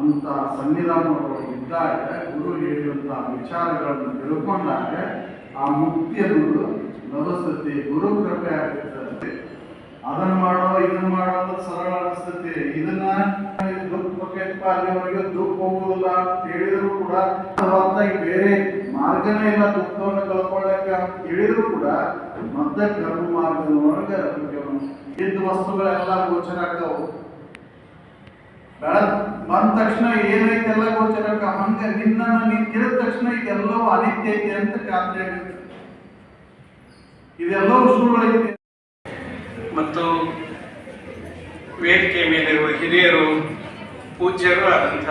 ಅಂತ ಸನ್ನಿಧಾನಗಳು ಇದ್ದಾಗ ಗುರು ಹೇಳುವಂಥ ವಿಚಾರಗಳನ್ನು ತಿಳ್ಕೊಂಡಾಗ ಆ ಮುಕ್ತಿ ಅನ್ನೋದು ಲಭಿಸ್ತತಿ ಗುರು ಕೃಪೆ ಆಗಿರ್ತದೆ ಅದನ್ನ ಮಾಡೋ ಇದನ್ನ ಮಾಡೋ ಅಂತ ಸರಳ ಅನಿಸ್ತತಿ ಇದನ್ನ ದುಃಖಪ್ಪ ಅಲ್ಲಿವರೆಗೆ ದುಃಖ ಹೋಗುದಿಲ್ಲ ಅಂತ ಹೇಳಿದ್ರು ಕೂಡ ಹೊರತಾಗಿ ಬೇರೆ ಮಾರ್ಗನೇ ಇಲ್ಲ ದುಃಖವನ್ನು ಕಳ್ಕೊಳ್ಳಕ್ಕೆ ಅಂತ ಕೂಡ ಮತ್ತೆ ಕರ್ಮ ಮಾರ್ಗದೊಳಗೆ ಇದ್ದ ವಸ್ತುಗಳೆಲ್ಲ ಗೋಚರ ಆಗ್ತಾವು. ಬಂದ ತಕ್ಷಣ ಏನೈತೆಲ್ಲ ಗೋಚರಕ್ಕ ಹಂಗ ನಿನ್ನ ನೀನ್ ತಿಳಿದ ತಕ್ಷಣ ಇದೆಲ್ಲವೂ ಅನಿತ್ಯ ಐತೆ ಅಂತ ಖಾತ್ರಿ ಆಗುತ್ತೆ ಇದೆಲ್ಲವೂ ಸುಳ್ಳು ಐತಿ ಮತ್ತು ವೇದಿಕೆ ಮೇಲಿರುವ ಹಿರಿಯರು ಪೂಜ್ಯರು ಆದಂಥ